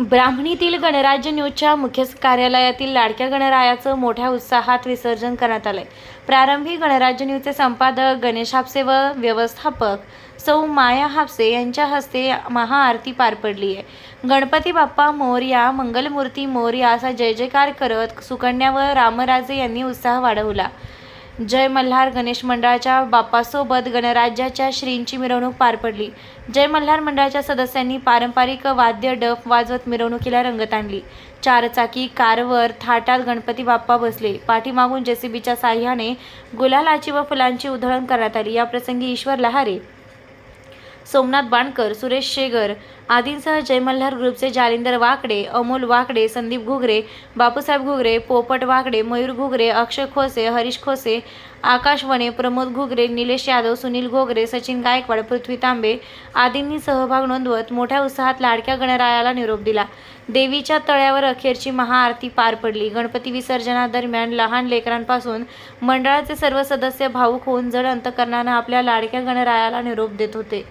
ब्राह्मणीतील गणराज्य न्यूजच्या मुख्य कार्यालयातील लाडक्या गणरायाचं मोठ्या उत्साहात विसर्जन करण्यात आलंय. प्रारंभी गणराज्य न्यूजचे संपादक गणेश हापसे व व्यवस्थापक सौ माया हापसे यांच्या हस्ते महाआरती पार पडली आहे. गणपती बाप्पा मोर्या मंगलमूर्ती मोर्या असा जय जयकार करत सुकन्या व रामराजे यांनी उत्साह वाढवला. जय मल्हार गणेश मंडळाच्या बाप्पासोबत गणराज्याच्या श्रींची मिरवणूक पार पडली. जय मल्हार मंडळाच्या सदस्यांनी पारंपरिक वाद्य डफ वाजवत मिरवणुकीला रंगत आणली. चारचाकी कारवर थाटात गणपती बाप्पा बसले. पाठीमागून जेसीबीच्या साह्याने गुलालाची व फुलांची उधळण करण्यात आली. याप्रसंगी ईश्वर लहारे सोमनाथ बाणकर सुरेश शेगर आदींसह जय मल्हार ग्रुपचे जालिंदर वाकडे अमोल वाकडे संदीप घुगरे बापूसाहेब घुगरे पोपट वाकडे मयूर घुगरे अक्षय खोसे हरीश खोसे आकाश वणे प्रमोद घुगरे निलेश यादव सुनील घोगरे सचिन गायकवाड पृथ्वी तांबे आदींनी सहभाग नोंदवत मोठ्या उत्साहात लाडक्या गणरायाला निरोप दिला. देवीच्या तळ्यावर अखेरची महाआरती पार पडली. गणपती विसर्जनादरम्यान लहान लेकरांपासून मंडळाचे सर्व सदस्य भाऊक होऊन जड अंतकरणानं आपल्या लाडक्या गणरायाला निरोप देत होते.